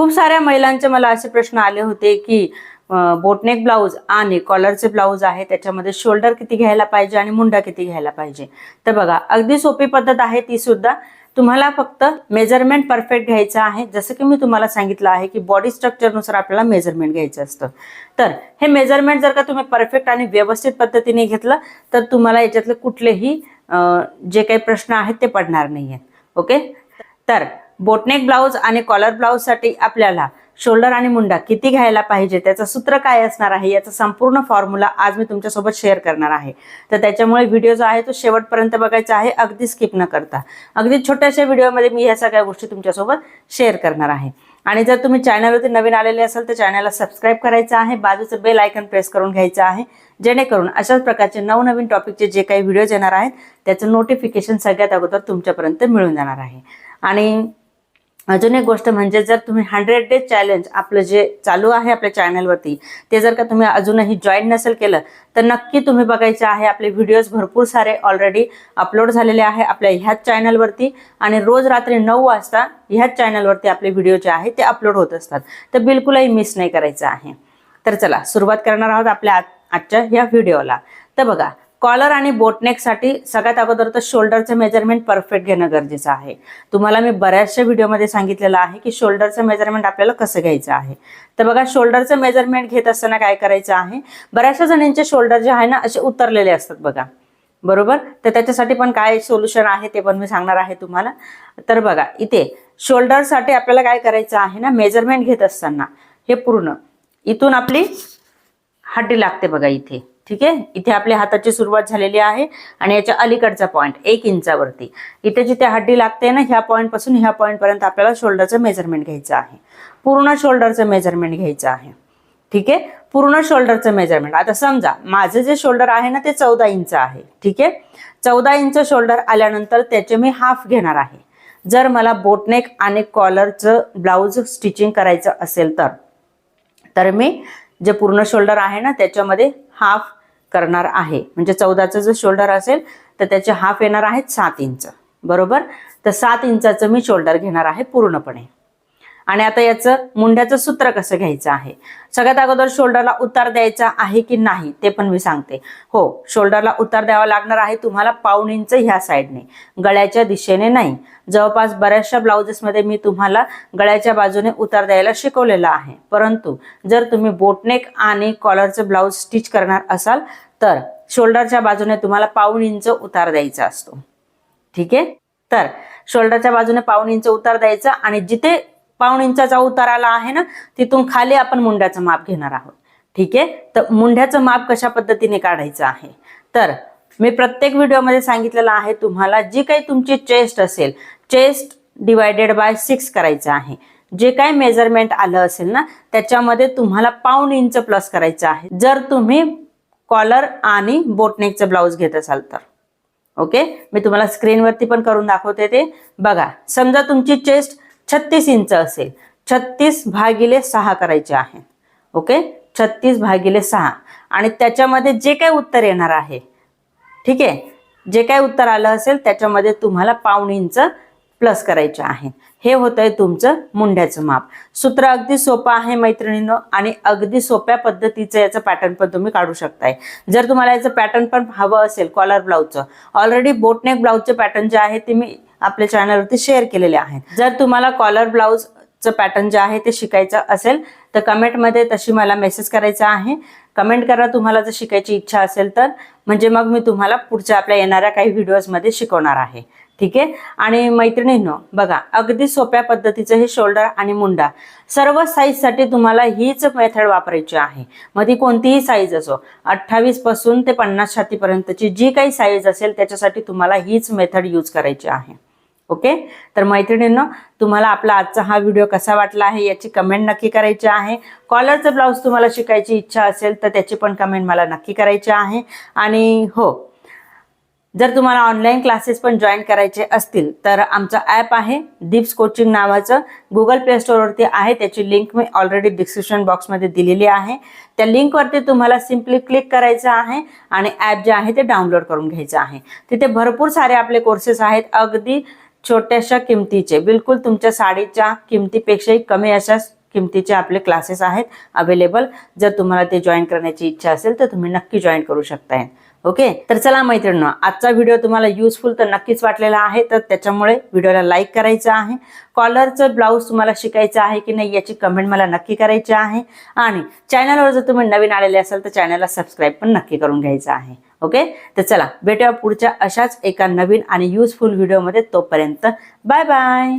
खूप साऱ्या महिलांचे मला असे प्रश्न आले होते की बोटनेक ब्लाऊज आणि कॉलरचे ब्लाऊज आहे त्याच्यामध्ये शोल्डर किती घ्यायला पाहिजे आणि मुंडा किती घ्यायला पाहिजे? तर बघा अगदी सोपी पद्धत आहे ती सुद्धा. तुम्हाला फक्त मेजरमेंट परफेक्ट घ्यायचं आहे. जसं की मी तुम्हाला सांगितलं आहे की बॉडी स्ट्रक्चरनुसार आपल्याला मेजरमेंट घ्यायचं असतं. तर हे मेजरमेंट जर का तुम्ही परफेक्ट आणि व्यवस्थित पद्धतीने घेतलं तर तुम्हाला याच्यातले कुठलेही जे काही प्रश्न आहेत ते पडणार नाही आहेत ओके तर बोटनेक ब्लाऊज आणि कॉलर ब्लाऊजसाठी आपल्याला शोल्डर आणि मुंडा किती घ्यायला पाहिजे त्याचं सूत्र काय असणार आहे याचा संपूर्ण फॉर्म्युला आज मी तुमच्यासोबत शेअर करणार आहे. तर त्याच्यामुळे व्हिडिओ जो आहे तो शेवटपर्यंत बघायचा आहे अगदी स्किप न करता. अगदी छोट्याशा व्हिडिओमध्ये मी ह्या सगळ्या गोष्टी तुमच्यासोबत शेअर करणार आहे. आणि जर तुम्ही चॅनलवरती नवीन आलेले असाल तर चॅनलला सबस्क्राईब करायचं आहे बाजूचं बेल आयकन प्रेस करून घ्यायचं आहे जेणेकरून अशाच प्रकारचे नवनवीन टॉपिकचे जे काही व्हिडिओज येणार आहेत त्याचं नोटिफिकेशन सगळ्यात अगोदर तुमच्यापर्यंत मिळून जाणार आहे. आणि अजून एक गोष्ट म्हणजे जर तुम्ही हंड्रेड डे चॅलेंज आपलं जे चालू आहे आपल्या चॅनलवरती ते जर का तुम्ही अजूनही जॉईन नसेल केलं तर नक्की तुम्ही बघायचे आहे आपले व्हिडिओज भरपूर सारे ऑलरेडी अपलोड झालेले आहे आपल्या ह्याच चॅनलवरती आणि रोज रात्री नऊ वाजता ह्याच चॅनलवरती आपले व्हिडिओ जे आहे ते अपलोड होत असतात. तर बिलकुलही मिस नाही करायचं आहे. तर चला सुरुवात करणार आहोत आपल्या आजच्या ह्या व्हिडिओला तर बघा कॉलर आणि बोटनेकसाठी सगळ्यात अगोदर तर शोल्डरचं मेजरमेंट परफेक्ट घेणं गरजेचं आहे. तुम्हाला मी बऱ्याचशा व्हिडिओमध्ये सांगितलेलं आहे की शोल्डरचं मेजरमेंट आपल्याला कसं घ्यायचं आहे. तर बघा शोल्डरचं मेजरमेंट घेत असताना काय करायचं आहे? बऱ्याचशा जणींचे शोल्डर जे आहे ना असे उतरलेले असतात बघा. बरोबर? तर त्याच्यासाठी पण काय सोल्युशन आहे ते पण मी सांगणार आहे तुम्हाला. तर बघा इथे शोल्डरसाठी आपल्याला काय करायचं आहे ना मेजरमेंट घेत असताना हे पूर्ण. इथून आपली हड्डी लागते बघा इथे. ठीक आहे? इथे आपल्या हाताची सुरुवात झालेली आहे आणि याच्या अलीकडचा पॉईंट एक इंचावरती. इथे जिथे हड्डी लागते ना ह्या पॉईंटपासून ह्या पॉईंट पर्यंत आपल्याला शोल्डरचं मेजरमेंट घ्यायचं आहे. पूर्ण शोल्डरचं मेजरमेंट घ्यायचं आहे. ठीक आहे? पूर्ण शोल्डरचं मेजरमेंट आता समजा माझं जे शोल्डर आहे ना ते चौदा इंच आहे. ठीक आहे? चौदा इंच शोल्डर आल्यानंतर त्याचे मी हाफ घेणार आहे. जर मला बोटनेक आणि कॉलरचं ब्लाऊज स्टिचिंग करायचं असेल तर तर मी जे पूर्ण शोल्डर आहे ना त्याच्यामध्ये हाफ करणार आहे. म्हणजे चौदाचं जर शोल्डर असेल तर त्याचे हाफ येणार आहेत सात इंच. बरोबर? तर सात इंचाचं मी शोल्डर घेणार आहे पूर्णपणे. आणि आता याचं मुंड्याचं सूत्र कसं घ्यायचं आहे? सगळ्यात अगोदर शोल्डरला उतार द्यायचा आहे की नाही ते पण मी सांगते. हो शोल्डरला उतार द्यावा लागणार आहे तुम्हाला पाऊण इंच ह्या साईडने. गळ्याच्या दिशेने नाही. जवळपास बऱ्याचशा ब्लाउजेसमध्ये मी तुम्हाला गळ्याच्या बाजूने उतार द्यायला शिकवलेलं आहे. परंतु जर तुम्ही बोटनेक आणि कॉलरचं ब्लाऊज स्टिच करणार असाल तर शोल्डरच्या बाजूने तुम्हाला पाऊण इंच उतार द्यायचा असतो. ठीक आहे? तर शोल्डरच्या बाजूने पाऊण इंच उतार द्यायचा आणि जिथे पाऊण इंचाचा उतार आला आहे ना तिथून खाली आपण मुंड्याचं माप घेणार आहोत. ठीक आहे? तर मुंड्याचं माप कशा पद्धतीने काढायचं आहे? तर मी प्रत्येक व्हिडिओमध्ये सांगितलेलं आहे तुम्हाला जी काही तुमची चेस्ट असेल चेस्ट डिवायडेड बाय सिक्स करायचं आहे. जे काही मेजरमेंट आलं असेल ना त्याच्यामध्ये तुम्हाला पाऊण इंच प्लस करायचं आहे. जर तुम्ही कॉलर आणि बोटनेकचं ब्लाऊज घेत असाल तर. ओके? मी तुम्हाला स्क्रीनवरती पण करून दाखवते ते. बघा समजा तुमची चेस्ट छत्तीस इंच असेल. छत्तीस भागिले सहा करायचे आहे. ओके? छत्तीस भागिले सहा. आणि त्याच्यामध्ये जे काय उत्तर येणार आहे ठीक आहे? जे काय उत्तर आलं असेल त्याच्यामध्ये तुम्हाला पाऊण इंच प्लस करायचे आहे. हे होतंय तुमचं मुंड्याचं माप. सूत्र अगदी सोपं आहे मैत्रिणींनो आणि अगदी सोप्या पद्धतीचं याचं पॅटर्न पण तुम्ही काढू शकताय. जर तुम्हाला याचं पॅटर्न पण हवं असेल कॉलर ब्लाऊजचं ऑलरेडी बोटनेक ब्लाऊजचे पॅटर्न जे आहे ते मी आपल्या चॅनलवरती शेअर केलेले आहेत. जर तुम्हाला कॉलर ब्लाऊजचं पॅटर्न जे आहे ते शिकायचं असेल तर कमेंटमध्ये तशी मला मेसेज करायचा आहे. कमेंट करा तुम्हाला जर शिकायची इच्छा असेल तर. म्हणजे मग मी तुम्हाला पुढच्या आपल्या येणाऱ्या काही व्हिडिओजमध्ये शिकवणार आहे. ठीक आहे? आणि मैत्रिणींनो बघा अगदी सोप्या पद्धतीचं हे शोल्डर आणि मुंडा सर्व साईजसाठी तुम्हाला हीच मेथड वापरायची आहे. मग ती कोणतीही साईज असो अठ्ठावीसपासून ते पन्नास छातीपर्यंतची जी काही साईज असेल त्याच्यासाठी तुम्हाला हीच मेथड यूज करायची आहे. ओके? तर मैत्रिणींनो तुम्हाला आपला आजचा हा व्हिडिओ कसा वाटला आहे याची कमेंट नक्की करायची आहे. कॉलरचं ब्लाऊज तुम्हाला शिकायची इच्छा असेल तर त्याची पण कमेंट मला नक्की करायची आहे. आणि हो जर तुम्हाला ऑनलाईन क्लासेस पण जॉईन करायचे असतील तर आमचं ॲप आहे दीप्स कोचिंग नावाचं. गुगल प्ले स्टोअरवरती आहे. त्याची लिंक मी ऑलरेडी डिस्क्रिप्शन बॉक्समध्ये दिलेली आहे. त्या लिंकवरती तुम्हाला सिम्पली क्लिक करायचं आहे आणि ॲप जे आहे ते डाउनलोड करून घ्यायचं आहे. तिथे भरपूर सारे आपले कोर्सेस आहेत. अगदी छोट्याशा किमतीचे बिलकुल तुमच्या साडीच्या किमतीपेक्षाही कमी अशा किमतीचे आपले क्लासेस आहेत अवेलेबल जर तुम्हाला ते जॉईन करण्याची इच्छा असेल तर तुम्ही नक्की जॉईन करू शकताय. ओके तर चला मैत्रिणी आजचा व्हिडिओ तुम्हाला युजफुल तर नक्कीच वाटलेला आहे. तर त्याच्यामुळे व्हिडिओला लाईक करायचं आहे. कॉलरचं ब्लाऊज तुम्हाला शिकायचं आहे की नाही याची कमेंट मला नक्की करायची आहे. आणि चॅनलवर जर तुम्ही नवीन आलेले असाल तर चॅनलला सबस्क्राईब पण नक्की करून घ्यायचं आहे. ओके? तर चला भेटूया पुढच्या अशाच एका नवीन आणि युजफुल व्हिडिओमध्ये तोपर्यंत. Bye bye